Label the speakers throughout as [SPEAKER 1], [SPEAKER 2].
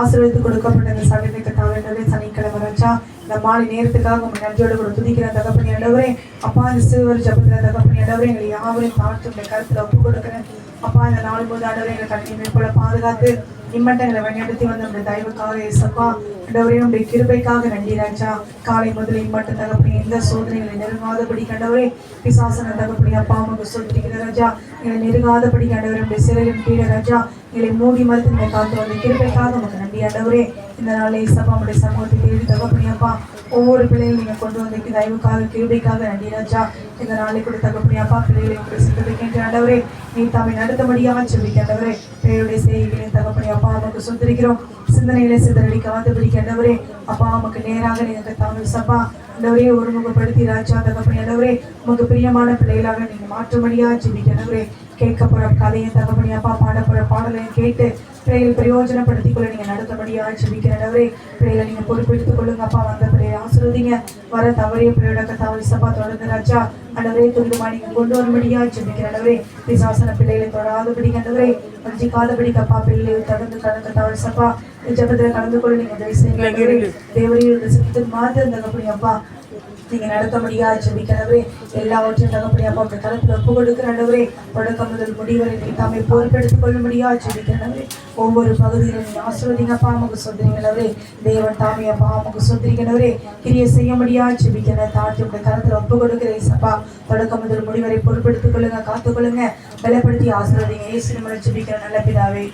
[SPEAKER 1] ஆசீர்வதித்து கொடுக்கப்பட்ட இந்த சகோதரி கத்தாவே சனிக்கிழமை ராஜா. இந்த மாலை நேரத்துக்காக உங்க நன்றியோடு கூட துதிக்கிற தகப்பனி ஆண்டவரே அப்பா இந்த சிறுவர் ஜபத்தில் தகப்பனி ஆண்டவரே எங்களை யாவரையும் பார்த்து உடைய கருத்தில் ஒப்பு கொடுக்குறேன். அப்பா இந்த நாள் போது ஆண்டவரே எங்களை கட்டி மேற்கொள்ள பாதுகாத்து இம்மட்டங்களை வழிநடத்தி வந்த நம்முடைய தயவுக்காக இயேசப்பா ஆண்டவரே நம்முடைய கிருபைக்காக நன்றி ராஜா. காலை முதல் இம்மட்ட தகப்பனி எந்த சோதனைகளை நெருங்காதபடி கண்டவரே பிசாசன தகப்பனி அப்பா உங்களுக்கு சொல்லிருக்கிற ராஜா. எங்களை நெருங்காதபடி கண்டவரே நம்முடைய சிறையும் கீழ ராஜா. எங்களை மூடி மறுத்து இந்த காத்து வந்த கிருபைக்காக நமக்கு நன்றி ஆண்டவரே. இந்த நாளில் ஏசப்பா உடைய சமூகத்தை தேடி தகப்பனியாப்பா ஒவ்வொரு பிள்ளைகளும் நீங்க கொண்டு வந்திருக்கு தயவுக்காக கிருபைக்காக நன்றி ராஜா. இந்த நாளை கூட தகப்பனியாப்பா பிள்ளைகளை உங்களை சித்தரிக்கின்ற ஆண்டவரே நீ தாமை நடத்தபடியாக சொல்லிக்க ஆண்டவரே பிள்ளையுடைய செய்திகளை தகப்பனியாப்பா நமக்கு சுந்தரிக்கிறோம் சிந்தனைகளை சிதறடிக்காதபடி ஆண்டவரே அப்பா நமக்கு நேராக நீங்கள் தாமல் சப்பா ஆண்டவரே ஒருமுகப்படுத்தி ராஜா தகப்பனி ஆண்டவரே உமக்கு பிரியமான பிள்ளைகளாக நீங்கள் மாற்றும்படியாக ஜெபிக்க ஆண்டவரே. கேட்க போற கதையை தகப்பனி பாட பாடலையும் கேட்டு பிள்ளைகள் பிரயோஜனப்படுத்திக் கொள்ள நீங்க நடத்தபடியா ஜெபிக்கிறவரே பிள்ளைகளை நீங்க பொறுப்பெடுத்துக் கொள்ளுங்க. அப்பா வந்த பிள்ளையை ஆசிர்வதிங்க. வர தவறிய பிள்ளையோட தவறு சப்பா தொடர்ந்து ராஜா. அண்டவரே துண்டுமா நீங்க கொண்டு வரும்படியா ஜெபிக்கிறவரே பிசாசன பிள்ளைகளை தொடாதபடி கண்டவரே வஞ்சிக்காதபடி அப்பா பிள்ளைகளை தொடர்ந்து கடந்த தவறு சப்பா ஜபத்துல கலந்து கொள்ள நீங்க உதவி செய்யுங்க. தேவரையும் சித்தத்துக்கு மாதிரி தகப்படி அப்பா. நீங்க நடத்த முடியாது ஜெபிக்கிறவரே எல்லாவற்றையும் தகப்படி அப்பா உங்க தளத்துல ஒப்பு கொடுக்கிறவரே தொடக்கம் முதல் முடிவரை தாமே பொறுப்பெடுத்துக் கொள்ள முடியாது ஜெபிக்கிறவரே. ஒவ்வொரு பகுதியிலும் நீ ஆசிர்வதிங்க அப்பா நமக்கு தேவன் தாமே அப்பா நமக்கு சொந்தங்களவரே கிரிய செய்ய முடியாது ஜெபிக்கிற தாழ்த்தி உடைய தளத்துல ஒப்பு கொடுக்கிறேன் சப்பா தொடக்கம் முதல் முடிவரை பொறுப்பெடுத்துக் கொள்ளுங்க காத்துக்கொள்ளுங்க. பலப்படுத்தி ஆசிர்வதிங்க. இயேசு நம்மளை ஜெபிக்கிற நல்ல பிதாவே.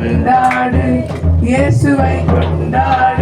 [SPEAKER 2] கொண்டாடு. இயேசுவை கொண்டாடு
[SPEAKER 3] கொண்டாடு.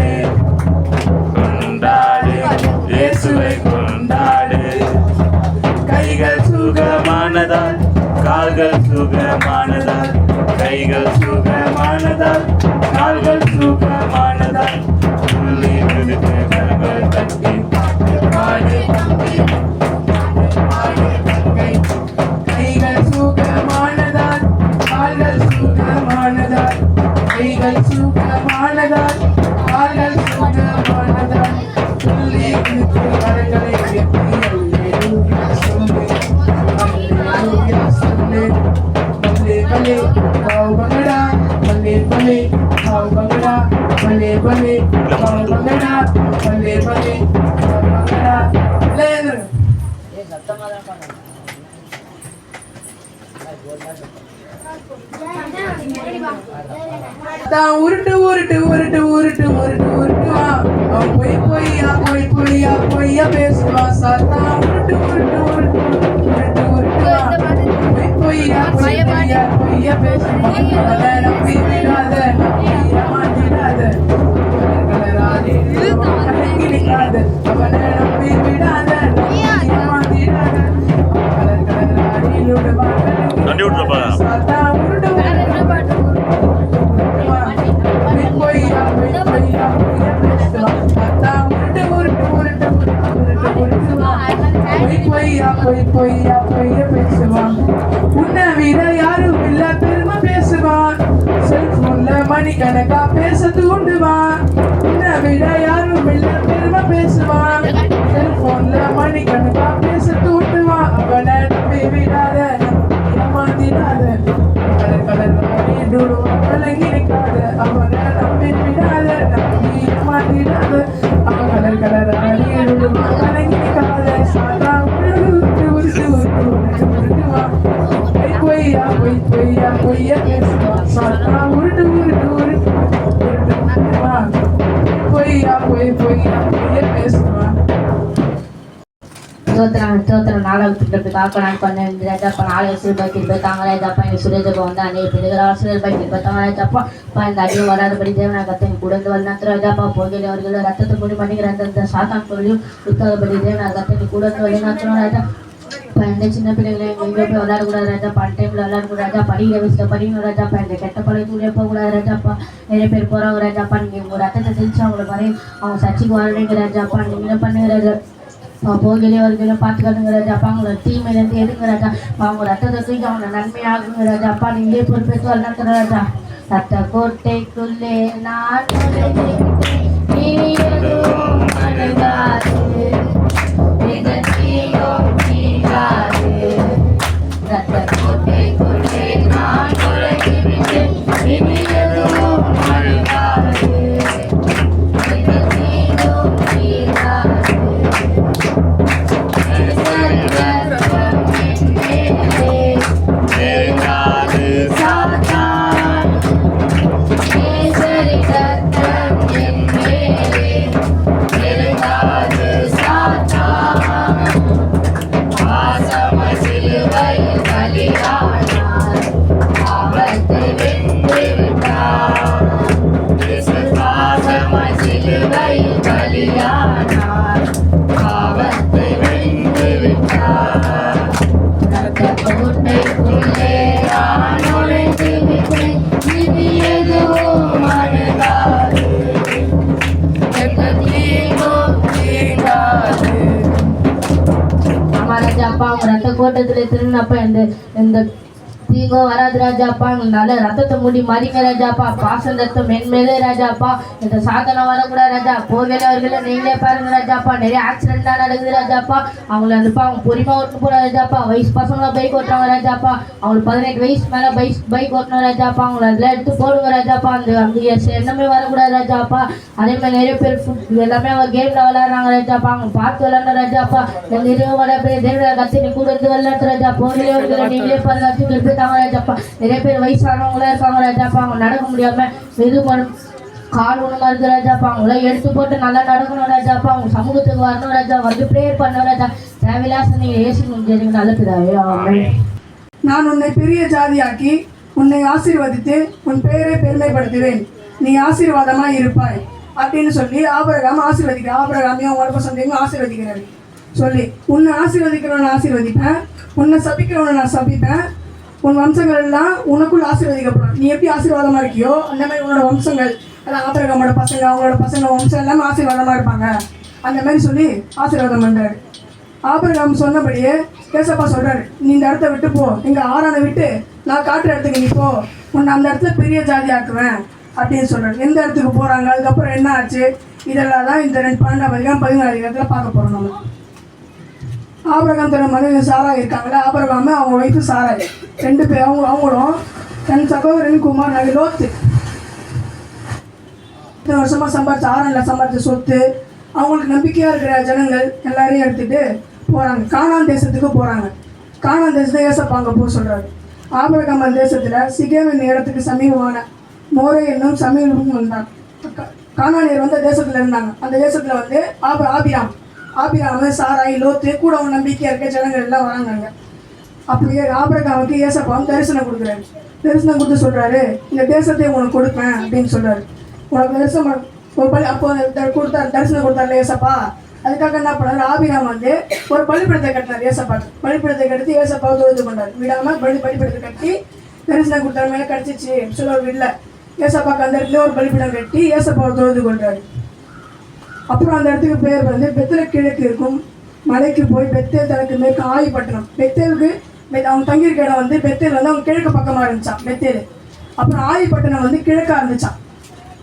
[SPEAKER 2] தான் உருட்டு உருட்டு உருட்டு உருட்டு உருட்டு உருட்டுவான் அவன் பொய் பொய்யா பொய் பொய்யா பொய்யா பேசுவான் சாத்தான் உருட்டு உருட்டு உருட்டு உருட்டு உருட்டுவான் பொய் பொய்யா பொய் பொய்யா பொய்யா பேசுவான் பொய் பொய்யா பொய்யா பேசுவான். உன்னை விட யாரும் இல்ல பெருமை பேசுவான். செல்போன்ல மணிக்கணக்கா பேச தூண்டுவான்.
[SPEAKER 4] ஸ்தோத்திரம் நாளாக காக்க நான் பண்ணேன் ராஜாப்பா நாளை ஆசீர்வாதம் இருப்பாங்க ராஜாப்பா எனக்கு சுரேஜப்பா வந்து அன்னைக்கு அநேக பிள்ளைகள் ஆசீர்வாதம் இருப்பாங்க ராஜாப்பா இப்போ இந்த அடியும் வராதபடி தேவனா கத்தனை கூட வந்து வல்லாத்திர ராஜாப்பா போகையில் அவர்கள் ரத்தத்தை முடி பண்ணிக்கிற அந்த சாத்தான் பொருளையும் இருக்காதபடி தேவனா கத்தனை கூட வந்து வழிநாத்திரம் ராஜா இப்போ எந்த சின்ன பிள்ளைகளை எங்கே போய் விளையாடக்கூடாது ராஜா. அன் டைமில் விளையாடக்கூடாது ராஜா. படிக்கிற வயசில் படிக்கணும் ராஜாப்பா இந்த கெட்ட பழக்கத்துலேயே போகக்கூடாது ராஜாப்பா நிறைய பேர் போகிறவங்க ராஜாப்பா நீங்கள் உங்கள் ரத்தத்தை தெரிஞ்சு அவங்கள மாதிரி அவங்க சர்ச்சைக்கு வாழ்றீங்க ராஜாப்பா நீங்களும் பண்ணுங்க ராஜா? போகலே வருகையில பார்த்துக்கணுங்க ராஜா அப்பா அவங்கள தீமையிலேருந்து எடுங்க ராஜா அவங்க ரத்தத்தை தூக்கி அவங்க நன்மையாகுங்க ராஜா அப்பா நீங்களே பொறுப்பேற்று வரலாத்துற ராஜா ரத்த கோட்டைக்குள்ளே நான் ரத்த கோட்டைக்குள்ளே அப்பா அவங்க ரத்த கோட்டத்துல திருநப்ப இந்த இந்த தீங்கோ வராது ராஜாப்பா. நல்ல ரத்தத்தை மூடி மறிங்க ராஜாப்பா. பாசம் ரத்தம் மென்மேலே ராஜாப்பா. இந்த சாதனம் வரக்கூடாது ராஜா. போகிறவர்கள நீங்களே பாருங்க ராஜாப்பா. நிறைய ஆக்சிடென்ட் தான் நடக்குது ராஜாப்பா. அவங்கள வந்துப்பா அவங்க பொறுமா ஓட்டு போற ராஜாப்பா. வயசு பசங்களை பைக் ஓட்டுறாங்க ராஜாப்பா. அவங்களுக்கு பதினெட்டு வயசு மேல பைக் பைக் ஓட்டணும் ராஜாப்பா. அவங்கள அதில் எடுத்து போடுங்க ராஜாப்பா. அந்த அந்த எண்ணமே வரக்கூடாது ராஜாப்பா. அதே மாதிரி நிறைய பேர் ஃபுட் எல்லாமே அவங்க கேம்ல விளையாடுறாங்க ராஜாப்பா. அவங்க பார்த்து விளையாடணும் ராஜாப்பா. நிறைய நிறுவனம் வர பேர் கத்தினி கூட இருந்து விளையாட்டு ராஜா. போகிறவர்களை நீங்களே பாருங்க. இருக்காங்க ராஜாப்பா நிறைய பேர் வயசானவங்களா இருக்காங்க ராஜாப்பா அவங்க நடக்க முடியாம எது கால் ஒழுங்கா இருக்கு ராஜாப்பா அவங்கள எடுத்து போட்டு நல்லா நடக்கணும் ராஜாப்பா அவங்க சமூகத்துக்கு வரணும் ராஜா வந்து ப்ரேயர் பண்ணணும் ராஜா தேவையில்லாச நீங்க ஏசி முடிஞ்சது நல்ல பிதாவே
[SPEAKER 5] நான் உன்னை பெரிய ஜாதியாக்கி உன்னை ஆசீர்வதித்து உன் பெயரை பெருமைப்படுத்துவேன். நீ ஆசீர்வாதமா இருப்பாய். அப்படின்னு சொல்லி ஆபரகாம ஆசீர்வதிக்கிற ஆபரகாமையும் உடம்பு சந்தையும் ஆசீர்வதிக்கிறாரு சொல்லி உன்னை ஆசீர்வதிக்கிறவனை ஆசீர்வதிப்பேன். உன்னை சபிக்கிறவனை நான் சபிப்பேன். உன் வம்சங்கள் எல்லாம் உனக்குள் ஆசீர்வதிக்கப்படும். நீ எப்படி ஆசீர்வாதமா இருக்கியோ அந்த மாதிரி உன்னோட வம்சங்கள் அதான் ஆத்திரகமோட பசங்க அவங்களோட பசங்க வம்சம் எல்லாமே ஆசீர்வாதமா இருப்பாங்க. அந்த மாதிரி சொல்லி ஆசீர்வாதம் பண்ணுறாரு ஆபரகம் சொன்னபடியே கேசப்பா சொல்கிறாரு நீ இந்த இடத்த விட்டு போ. எங்கள் ஆறானை விட்டு நான் காட்டுற இடத்துக்கு நீ போ. உன்னை அந்த இடத்துல பெரிய ஜாதி ஆக்குவேன். அப்படின்னு சொல்கிறாரு எந்த இடத்துக்கு போகிறாங்க அதுக்கப்புறம் என்ன ஆச்சு? இதெல்லாம் தான் இந்த ரெண்டு பன்னெண்டாம் அதிகாரம் பதினாறு அதிகாரத்தில் பார்க்க போகிறோம் நம்ம. ஆபரகம் தன் மனைவி சாரா இருக்காங்களே ஆபரகாம அவங்க ஒய்ஃபு சாராய் ரெண்டு பேர் அவங்க அவங்களும் தன் சகோதரன் குமார் நகை லோத்து. இத்தனை வருஷமாக சம்பாதிச்ச ஆரன்ல சம்பாதிச்ச சொத்து. அவங்களுக்கு நம்பிக்கையாக இருக்கிற ஜனங்கள் எல்லாரையும் எடுத்துகிட்டு போகிறாங்க காணான் தேசத்துக்கு போகிறாங்க காணான் தேசத்தை ஏசப்பாங்க போக சொல்கிறாரு ஆபரகாமன் தேசத்தில் சிகேவின் இடத்துக்கு சமீபமான மோரே என்னும் சமீபம் வந்தாங்க கா- வந்து தேசத்தில் இருந்தாங்க. அந்த தேசத்தில் வந்து ஆப ஆபிராம் ஆபிராம சாராய் லோத்து கூட அவங்க நம்பிக்கையாக இருக்க ஜனங்கள் எல்லாம் வராங்க அப்படியே ஆபிரகாமுக்கு ஏசப்பாவும் தரிசனம் கொடுக்குறாரு. தரிசனம் கொடுத்து சொல்கிறாரு இந்த தேசத்தை உனக்கு கொடுப்பேன் அப்படின்னு சொல்கிறாரு உனக்கு தரிசனம் ஒரு பள்ளி அப்போ கொடுத்தாரு தரிசனம் கொடுத்தாரு ஏசப்பா? அதுக்காக என்ன பண்ணார்? ஆபிராம் வந்து ஒரு பள்ளிப்படத்தை கட்டினார் ஏசப்பாக்கு பள்ளிப்படத்தை கட்டி ஏசப்பாவை தொழுது கொண்டார். விடாமல் பள்ளி பள்ளிப்படத்தை கட்டி தரிசனம் கொடுத்தாரு மேலே கிடைச்சிச்சு சொல்லுவார் இல்லை. ஏசப்பாக்கு அந்த இடத்துல ஒரு பள்ளிப்படம் கட்டி ஏசப்பாவை தொழுது கொண்டாரு அப்புறம் அந்த இடத்துக்கு பேர் வந்து பெத்தல கிழக்கு இருக்கும். மலைக்கு போய் பெத்தேல் தனக்கு மேற்கு ஆயிப்பட்டினம் பெத்தேலுக்கு அவங்க தங்கியிருக்க இடம் வந்து பெத்தேல் வந்து அவங்க கிழக்கு பக்கமாக இருந்துச்சான் பெத்தேல். அப்புறம் ஆயிப்பட்டினம் வந்து கிழக்காக இருந்துச்சான்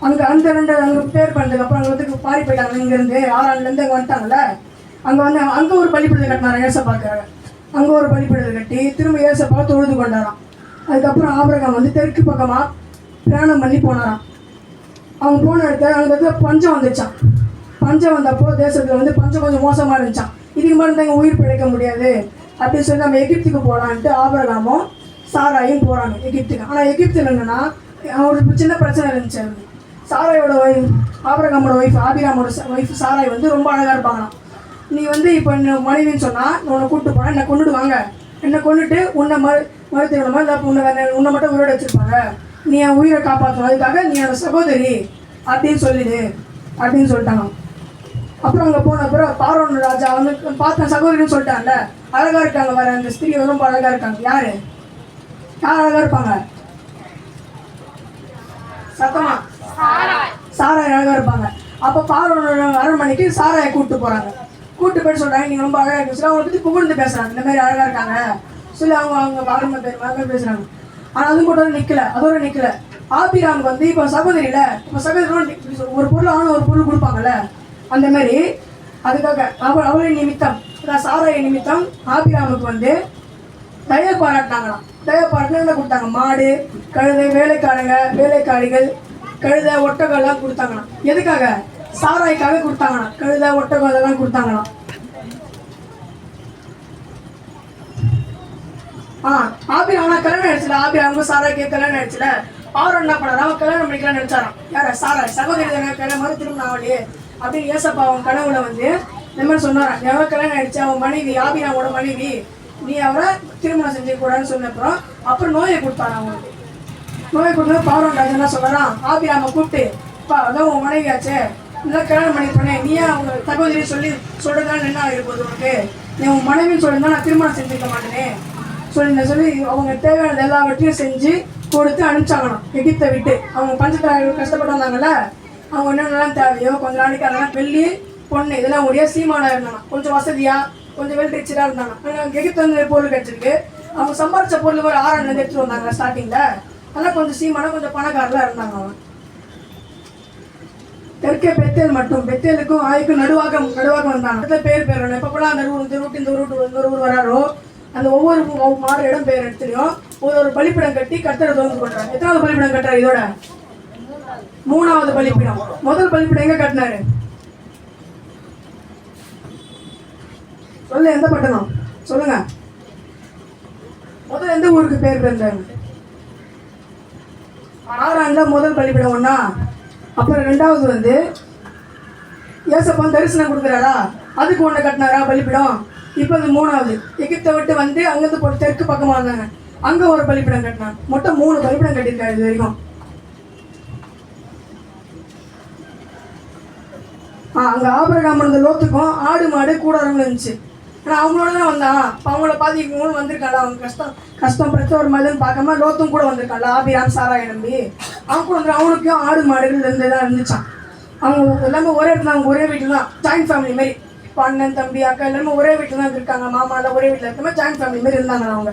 [SPEAKER 5] அங்கே அந்த ரெண்டு அங்கே பேர் பண்ணதுக்கு அப்புறம் அங்கே வந்து பாரி போயிட்டாங்க. இங்கேருந்து ஆறாண்டுலேருந்து அங்கே வந்துட்டாங்கல்ல. அங்கே வந்து அங்கே ஒரு பள்ளிப்படத்தை கட்டினாரா ஏசப்பாக்காக அங்கே ஒரு பள்ளிப்படத்தை கட்டி திரும்ப ஏசப்பா தொழுது கொண்டாராம். அதுக்கப்புறம் ஆபரகம் வந்து தெற்கு பக்கமாக பிரயாணம் பண்ணி போனாராம். அவங்க போன இடத்துல அந்த இடத்துல பஞ்சம் வந்துச்சான் பஞ்சம் வந்தப்போ தேசத்தில் வந்து பஞ்சம் கொஞ்சம் மோசமாக இருந்துச்சான் இதுக்கு மேலே தாங்க உயிர் பிழைக்க முடியாது. அப்படின்னு சொல்லி நம்ம எகிப்துக்கு போகலான்ட்டு ஆபரகாமும் சாராயும் போகிறாங்க எகிப்துக்கு. ஆனால் எகிப்தில் என்னென்னா அவங்களுக்கு சின்ன பிரச்சனை இருந்துச்சு அவருக்கு சாராயோட ஒய்ஃப் ஆபரகாமோட ஒய்ஃப் ஆபிராமோட ஒய்ஃப் சாராய் வந்து ரொம்ப அழகாக இருப்பாங்களாம். நீ வந்து இப்போ மனைவின்னு சொன்னால் உன்னை கூப்பிட்டு போனால் என்னை கொண்டுடுவாங்க என்னை கொண்டுட்டு உன்னை மறு மறுத்துக்கணுமா இல்லை உன்னை உன்னை மட்டும் உயிரோட வச்சுருப்பாங்க. நீ என் உயிரை காப்பாற்றணும் அதுக்காக நீ என்னோட சகோதரி அப்படின்னு சொல்லிடு அப்படின்னு சொல்லிட்டாங்க அப்புறம் அங்கே போன அப்புறம் பார்வன் ராஜா வந்து பார்த்தேன் சகோதரின்னு சொல்லிட்டான்ல. அழகா இருக்காங்க வேற அந்த ஸ்திரீ ரொம்ப அழகா இருக்காங்க. யாரு? யார் அழகா இருப்பாங்க? சத்தமா? சாராய் அழகா இருப்பாங்க. அப்போ பார்வனோட அரண்மனைக்கு சாராயை கூப்பிட்டு போறாங்க. கூப்பிட்டு போய் சொல்றாங்க நீங்க ரொம்ப அழகா இருக்கு சொல்லி அவங்களை பத்தி புகழ்ந்து பேசுறாங்க. இந்த மாதிரி அழகா இருக்காங்க. சொல்லி அவங்க அவங்க அரண்மனை பேர் மகள் பேசுறாங்க. ஆனா அது மட்டும் நிக்கல. அதோட நிக்கல. ஆபிராம் வந்து இப்போ சகோதரியில் இப்போ சகோதரி ஒரு பொருள் ஆன ஒரு பொருள் கொடுப்பாங்கல்ல. அந்த மாதிரி அதுக்காக அவ அவளை நிமித்தம் நான் சாராய நிமித்தம் ஆபிராமுக்கு வந்து தய பாராட்டினாங்களாம். தய பாராட்டினா என்ன கொடுத்தாங்க? மாடு கழுதை வேலைக்காரங்க வேலைக்காரிகள் கழுதை ஒட்டகெல்லாம் கொடுத்தாங்களாம். எதுக்காக? சாராய்க்காக கொடுத்தாங்களாம். கழுதை ஒட்டகம் அதெல்லாம் கொடுத்தாங்களாம். ஆ ஆபி அவனா கல்யாணம் ஆயிடுச்சுல ஆபி அவங்க சாராய்க்கு கல்யாணம் ஆயிடுச்சுல அவரும் என்ன பண்ணாரு? அவன் கல்யாணம் பண்ணிக்கலாம் நினைச்சாராம். யார? சாராய். சகோதரி கல்யாணம் மாதிரி திரும்ப ஆகலையே அப்படின்னு ஏசப்பா அவன் கனவுல வந்து இந்த மாதிரி சொன்னாராம் எவ்வளோ கல்யாணம் ஆயிடுச்சு? அவன் மனைவி ஆபிராமோட மனைவி. நீ அவரை திருமணம் செஞ்சு கூடாதுன்னு சொன்ன அப்புறம் அப்புறம் நோயை கொடுத்தாரு அவங்களுக்கு நோயை கொடுத்தா பார்வன் ராஜா என்ன சொல்றான்? ஆபிராம கூப்பிட்டு பா அதான் உன் மனைவியாச்சே. நல்லா கல்யாணம் பண்ணி பண்ணேன் நீயே அவங்க தகவலையும் சொல்லி சொல்றதுனால என்ன ஆகிருப்போது உனக்கு? நீ உன் மனைவி சொல்லியிருந்தா நான் திருமணம் செஞ்சுக்க மாட்டேனே. சொல்லி சொல்லி அவங்க தேவையானது எல்லாவற்றையும் செஞ்சு கொடுத்து அனுப்பிச்சாங்களாம். எகிப்தை விட்டு. அவங்க பஞ்சத்தில் கஷ்டப்பட்டு வந்தாங்கல்ல? அவங்க என்னென்னலாம் தேவையோ கொஞ்ச நாளைக்கு அதெல்லாம் வெள்ளி பொண்ணு இதெல்லாம் ஒரே சீமானாக இருந்தாங்க கொஞ்சம் வசதியாக கொஞ்சம் வெல் ரிச்சராக இருந்தாங்க ஆனால் எகிப்து வந்து பொருள் கிடச்சிருக்கு. அவங்க சம்பாரிச்ச பொருள் ஒரு ஆறாம் எடுத்துட்டு வந்தாங்க ஸ்டார்டிங்கில் அதெல்லாம் கொஞ்சம் சீமானா கொஞ்சம் பணக்காரலாம் இருந்தாங்க அவங்க. தெற்கே பெத்தேல் மட்டும். பெத்தேலுக்கும் ஆய்க்கும் நடுவாக நடுவாக வந்தாங்க. இடத்துல பேர் பேர் வேணும் எப்பப்பெல்லாம் அந்த ஊர் இந்த ரூட் இந்த ரூட் இந்த ஒரு ஊர் வராரோ அந்த ஒவ்வொரு மாறு இடம் பேர் எடுத்துலையும் ஒரு ஒரு பலிப்பிடம் கட்டி கத்தரை தோந்து கொண்டாங்க எத்தனாவது பலிப்பிடம் கட்டுறாரு இதோட? மூணாவது பலிப்பிடம். முதல் பலிப்பிடம் எங்க கட்டினாரு? சொல்லு எந்த பட்டணம்? சொல்லுங்க. முதல் எந்த ஊருக்கு பேர் பெயர்ந்தாங்க ஆறாண்டுல முதல் பலிப்பிடம் ஒண்ணா? அப்புறம் ரெண்டாவது வந்து ஏசப்பன் தரிசனம் கொடுக்குறாரா? அதுக்கு ஒன்று கட்டினாரா பலிப்பிடம்? இப்போ இது மூணாவது. எகிப்தை விட்டு வந்து அங்கேருந்து தெற்கு பக்கமாக வந்தாங்க அங்கே ஒரு பலிப்பிடம் கட்டினாங்க. மொத்தம் மூணு பலிப்பிடம் கட்டியிருக்காரு இது வரைக்கும். அங்கே ஆபரகாம் இருந்த லோத்துக்கும் ஆடு மாடு கூடாரங்களும் இருந்துச்சு. ஆனால் அவங்களோட தான் வந்தான். அப்போ அவங்கள பாதிக்கவங்களும் வந்திருக்காள் அவங்க கஷ்டம் கஷ்டம் பிரச்சனை ஒரு மாதிரின்னு பார்க்காம லோத்தும் கூட வந்திருக்காளா ஆபிராம் சாராய நம்பி. அவங்க கூட வந்து அவனுக்கும் ஆடு மாடுகள் இருந்து தான் இருந்துச்சான் அவங்க எல்லாமே ஒரே இடத்துல அவங்க ஒரே வீட்டில் தான் ஜாயின்ட் ஃபேமிலி மாதிரி இப்போ அண்ணன் தம்பி அக்கா எல்லாமே ஒரே வீட்டில் தான் இருக்காங்க. மாமா எல்லாம் ஒரே வீட்டில் இருக்கிற மாதிரி ஜாயின்ட் ஃபேமிலி மாதிரி இருந்தாங்க அவங்க.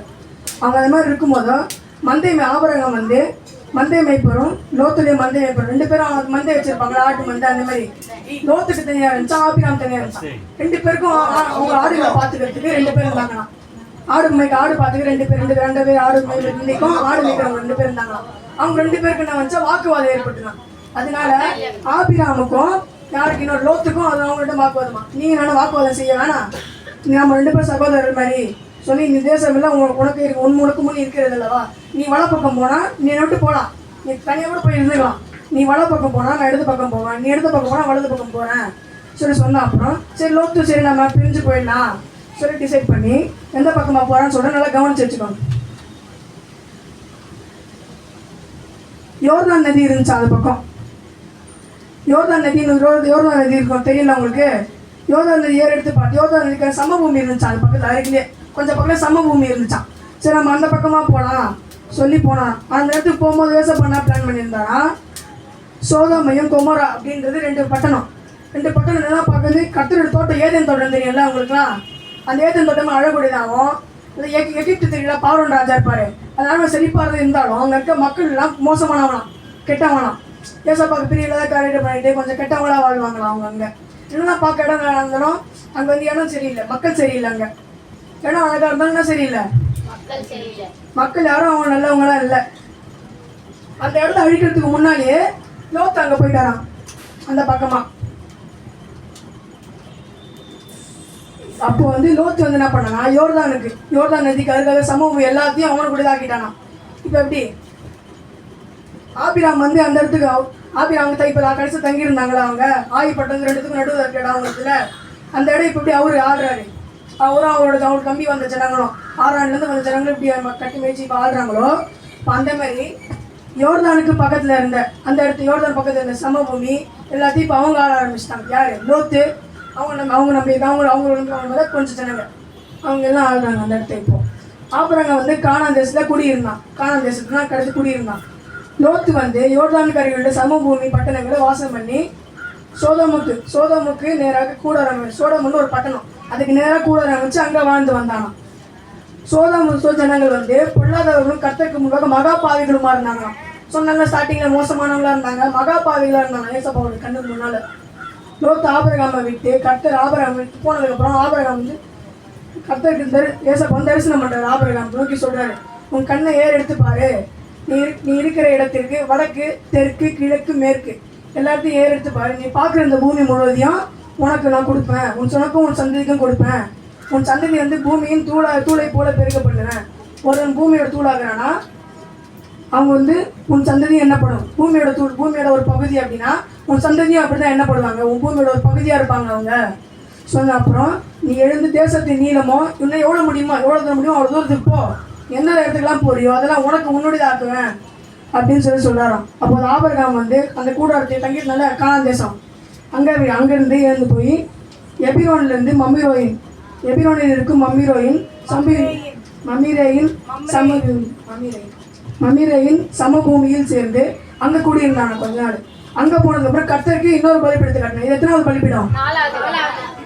[SPEAKER 5] அவங்க அது மாதிரி இருக்கும்போதும் மந்தை ஆபரகம் வந்து மந்தை மேய்ப்பரும் லோத்துலேயே மந்தை மேய்ப்பரும் ரெண்டு பேரும் அது மந்தை வச்சிருப்பாங்களா ஆட்டு மந்தை அந்த மாதிரி. லோத்துக்கு தனியாக இருந்துச்சா ஆபிராம் தனியாக இருந்துச்சா? ரெண்டு பேருக்கும் ஆ- அவங்க ஆடுகளை பார்த்துக்கிறதுக்கு ரெண்டு பேரும் இருந்தாங்கண்ணா ஆடு மேய்க்க ஆடு பார்த்துக்க ரெண்டு பேர் ரெண்டு பேர் ரெண்டு பேர் ஆடு மேய்க்கும் ஆடு மேய்க்கிறவங்க ரெண்டு பேர் இருந்தாங்களாம் அவங்க ரெண்டு பேருக்கு என்ன வச்சா வாக்குவாதம் ஏற்பட்டுதான். அதனால ஆபிராமுக்கும் யாருக்கு இன்னொரு லோத்துக்கும் அது அவங்கள்ட்ட வாக்குவாதமா? நீங்க நானும் வாக்குவாதம் செய்ய வேணாம். நம்ம ரெண்டு பேரும் சகோதரர் மாதிரி சொல்லி இந்த தேசம் எல்லாம் உனக்கு இருக்கு உன் உனக்கு முன் இருக்கிறது அல்லவா? நீ வலப்பக்கம் போனா நீ நட்டு போகலாம் போலாம். நீ தனியாக கூட போய் இருந்துக்கலாம். நீ வலப்பக்கம் போனால் நான் இடது பக்கம் போவேன். நீ இடது பக்கம் போனால் வலது பக்கம் போகிறேன் சொல்லி சொன்ன அப்புறம் சரி லோத்து சரி நம்ம பிரிஞ்சு போயிடலாம். சொல்லி டிசைட் பண்ணி எந்த பக்கமாக போகிறான்னு சொல்ல நல்லா கவனிச்சு வச்சுக்கோங்க. யோர்தான் நதி இருந்துச்சு அந்த பக்கம். யோர்தான் நதின்னு யோர்தான் நதி இருக்கும். தெரியல உங்களுக்கு? யோர்தான் நதி ஏறு எடுத்து பார்த்து யோர்தான் நதிக்கு சமபூமி இருந்துச்சு அந்த பக்கத்தில் அருகிலே கொஞ்சம் பக்கம் சமபூமி இருந்துச்சான் சரி நம்ம அந்த பக்கமாக போகலாம் சொல்லி போனான். அந்த இடத்துக்கு போகும்போது விவசாயம் பண்ண பிளான் பண்ணியிருந்தாரா சோதாமையும் கொமோரா அப்படின்றது ரெண்டு பட்டணம். ரெண்டு பட்டணம் என்ன பார்க்குறது கத்திரோட தோட்டம் ஏதேன் தோட்டம் தெரியல உங்களுக்குலாம் அந்த ஏதேன் தோட்டமாக அழகுடையதாகும். இல்லை எகி- எகிப்து தெரியல பார்வன் ராஜா இருப்பார். அதனால செழிப்பாக இருந்தாலும் அங்கே இருக்க மக்கள்லாம் எல்லாம் மோசமானவனாம் கெட்டவனாம் ஏசப்பாக்கு பெரிய இல்லாத காரியம் பண்ணிட்டு கொஞ்சம் கெட்டவங்களா வாழ்வாங்களாம் அவங்க அங்கே. என்னென்ன பார்க்க இடம் நல்லா இருந்தாலும் அங்கே வந்து இடம் சரியில்லை மக்கள் சரியில்லை அங்கே அழகாக இருந்தாலும் என்ன சரியில்லை?
[SPEAKER 4] மக்கள்
[SPEAKER 5] யாரும் அவங்க நல்லவங்களா இல்லை. அந்த இடத்த அழிக்கிறதுக்கு முன்னாடியே லோத் அங்கே போயிட்டாராம் அந்த பக்கமா. அப்போ வந்து லோத்து வந்து என்ன பண்ணானா யோர்தானுக்கு யோர்தான் நதிக்கு அருகாக சமூகம் எல்லாத்தையும் அவனுக்கு கூட இதாக்கிட்டானா இப்போ எப்படி? ஆபிராம் வந்து அந்த இடத்துக்கு ஆபிராம் இப்போ கடைசி தங்கியிருந்தாங்களா அவங்க? ஆயிப்பட்டது ரெண்டுத்துக்கும் நடுவில் இருக்க இடம் அவங்களுக்குல அந்த இடம் இப்போ இப்படி அவரு ஆடுறாரு அவரும் அவரோட அவர் தம்பி வந்த ஜனங்களும் ஆறாண்டுலேருந்து வந்த ஜனங்களும் இப்படி கட்டி மேய்ச்சி இப்போ ஆடுறாங்களோ இப்போ அந்த மாதிரி யோர்தானுக்கு பக்கத்தில் இருந்த அந்த இடத்து யோர்தான் பக்கத்தில் இருந்த சமபூமி எல்லாத்தையும் இப்போ அவங்க ஆட ஆரம்பிச்சிட்டாங்க. யார்? லோத்து. அவங்க நம்ம அவங்க நம்ம அவங்க அவங்க வந்து அவங்க கொஞ்சம் ஜனங்க. அவங்க எல்லாம் ஆடுறாங்க அந்த இடத்த இப்போ. ஆபரங்க வந்து கானான் தேசத்தில் குடியிருந்தான். கானான் தேசத்துல கடைசி குடியிருந்தான். லோத்து வந்து யோர்தானுக்கு அருகிலுள்ள சமபூமி பட்டணங்களை வாசம் பண்ணி சோதமுக்கு சோதமுக்கு நேராக கூடாரம் சோதமுன்னு ஒரு பட்டணம். அதுக்கு நேராக கூட வச்சு அங்கே வாழ்ந்து வந்தானாம் சோதம் சோ ஜனங்கள் வந்து பொல்லாதவர்களும் கர்த்தருக்கு முன்பாக மகா பாவிகளுமா இருந்தாங்களாம் சொன்னாங்க ஸ்டார்டிங்ல மோசமானவங்களா இருந்தாங்க மகா பாவிகளா இருந்தாங்க ஏசப்பாவோட கண்ணுக்கு முன்னால. லோத்து ஆபரகாமை விட்டு கர்த்தர் ஆபரகம் விட்டு போனதுக்கு அப்புறம் வந்து கர்த்தருக்கு தரி ஏசப்பா வந்து தரிசனம் பண்றாரு ஆபரகம். நோக்கி சொல்றாரு உன் கண்ணை ஏர் எடுத்து பாரு. நீ இரு- நீ இருக்கிற இடத்திற்கு வடக்கு தெற்கு கிழக்கு மேற்கு எல்லாத்தையும் ஏர் எடுத்து பாரு. நீ பார்க்குற இந்த பூமி முழுவதையும் உனக்கு நான் கொடுப்பேன். உன் சொனக்கும் உன் சந்ததிக்கும் கொடுப்பேன். உன் சந்ததி வந்து பூமியின் தூளா தூளை போல பெருக்க ஒருவன் பூமியோட தூளாகிறானா? அவங்க வந்து உன் சந்ததி என்னப்படும் பூமியோட தூள் பூமியோட ஒரு பகுதி அப்படின்னா உன் சந்ததியும் அப்படிதான் என்னப்படுவாங்க உன் பூமியோட ஒரு பகுதியாக இருப்பாங்க அவங்க. சொன்ன அப்புறம் நீ எழுந்து தேசத்தின் நீளமோ இன்னும் எவ்வளோ முடியுமோ எவ்வளோ தூரம் முடியுமோ அவ்வளோ தூரத்துக்கு போ. எந்த இடத்துக்குலாம் போறியோ அதெல்லாம் உனக்கு முன்னோடிதாக்குவேன். அப்படின்னு சொல்லி சொல்கிறாராம் அப்போ ஆபரகாம் வந்து அந்த கூடாரத்தை தங்கிட்டு நல்ல காணாந்தேசம் அங்கே அங்கேருந்து இறந்து போய் எபிரோன்லேருந்து மம்மிரோயின் எபிரோனில் இருக்கும் மம்மிரோயின் சம்பி மம்மிரேயின் சம மம்மிரேயின் சமபூமியில் சேர்ந்து அங்கே கூடியிருந்தாங்க கொஞ்ச நாள். அங்கே போனதுக்கப்புறம் கத்தருக்கு இன்னொரு பலிப்பிடத்தை கட்டினேன் இது எத்தனாவது பலிப்பிடம்?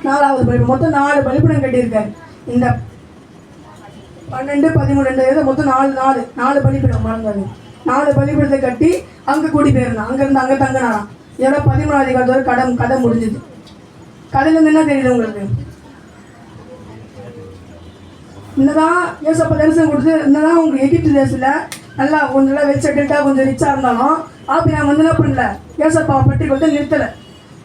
[SPEAKER 5] நாலாவது பலிப்பிடம். மொத்தம் நாலு பலிப்பிடம் கட்டியிருக்காரு. இந்த பன்னெண்டு பதிமூணு ரெண்டு மொத்தம் நாலு நாலு. நாலு பலிப்பிடம் மறந்தது நாலு பலிப்பிடத்தை கட்டி அங்கே கூடி போயிருந்தான். அங்கேருந்து அங்கே தங்கினாராம். இதோட பதிமூணாவது அதிகாரத்தோட கதை கதை முடிஞ்சுது. கதையிலேருந்து என்ன தெரியுது உங்களுக்கு? என்னதான் ஏசப்பா தரிசனம் கொடுத்து என்னதான் உங்களுக்கு எகிப்து தேசத்தில் நல்லா கொஞ்சம் நல்லா வெச்சட்டா கொஞ்சம் ரிச்சாக இருந்தாலும் ஆபிராம் வந்து என்ன பண்ணல? ஏசப்பா பற்றி கொடுத்து நிறுத்தலை.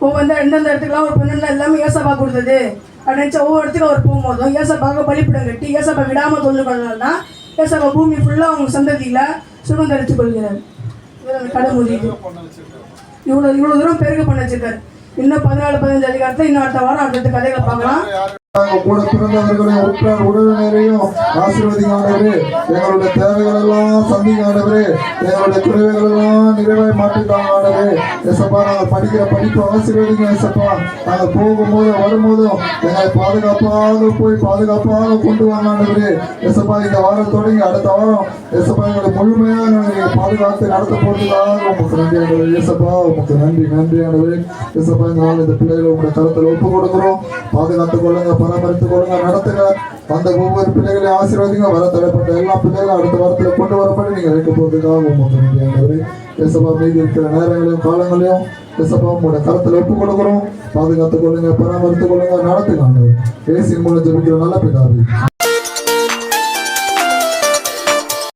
[SPEAKER 5] ஒவ்வொரு எந்தெந்த இடத்துக்குலாம் ஒரு பொண்ணு எல்லாமே ஏசப்பா கொடுத்தது. அப்படின்னு நினச்சா ஒவ்வொரு இடத்துக்கு அவர் போகும்போதும் ஏசப்பாக பலிப்பிடம் கட்டி ஏசப்பா விடாமல் தொழில் பண்ணலாம் ஏசப்பா பூமி ஃபுல்லாக அவங்க சந்ததியில் சுகம் தரித்து கொள்கிறார். கடை முடியுது இவ்வளோ இவ்வளோ தூரம் பெருக பண்ண வச்சிருக்காரு. இன்னும் பதினாலு பதினஞ்சு அதிகாரத்தை இன்னும் அடுத்த வாரம் அடுத்த கதைகளை பார்க்கலாம்.
[SPEAKER 6] கூட பிறந்தவர்களையும் உற்றார் உறவினரையும் ஆசீர்வதிங்க ஆண்டவரே எங்களுடைய தேவைகள் எல்லாம் சந்திங்க ஆண்டவரே எங்களுடைய குறைவுகள் எல்லாம் நிறைவாய் மாற்றிட்டாங்க ஆண்டவரே எசப்பா நாங்கள் படிக்கிற படிப்பு ஆசீர்வதிங்க எசப்பா நாங்கள் போகும்போது வரும்போதும் எங்களை பாதுகாப்பாக போய் பாதுகாப்பாக கொண்டு வாங்க ஆண்டவரே எசப்பா இந்த வாரம் தொடங்கி அடுத்த வாரம் எசப்பா எங்களை முழுமையாக நாங்கள் பாதுகாத்து நடத்த போறதுக்காக உங்களுக்கு நன்றி ஆண்டவரே. எசப்பா உங்களுக்கு நன்றி நன்றி ஆண்டவரே. எசப்பா இந்த நாள் இந்த பிள்ளைகளை உங்களுடைய கருத்தில் ஒப்பு கொடுக்குறோம். பாதுகாத்துக் கொள்ளுங்க பராமரித்து கொடுங்க நடத்துங்க. அந்த ஒவ்வொரு பிள்ளைகளையும் ஆசீர்வாதிங்க. வர தடைப்பட்ட எல்லா பிள்ளைகளும் அடுத்த வாரத்தில் கொண்டு வரப்பட்டு நீங்கள் வைக்க போறதுக்காக உங்களுக்கு நன்றி ஆண்டவரே மீதி இருக்கிற நேரங்களையும் காலங்களையும் இயேசப்பா உங்களுடைய கருத்தில் ஒப்பு கொடுக்குறோம். பாதுகாத்துக் கொள்ளுங்க பராமரித்துக் கொள்ளுங்க நடத்துங்க. ஆண்டவர் ஏசின் மூலம் ஜெபிக்கிற நல்ல பிதாவே.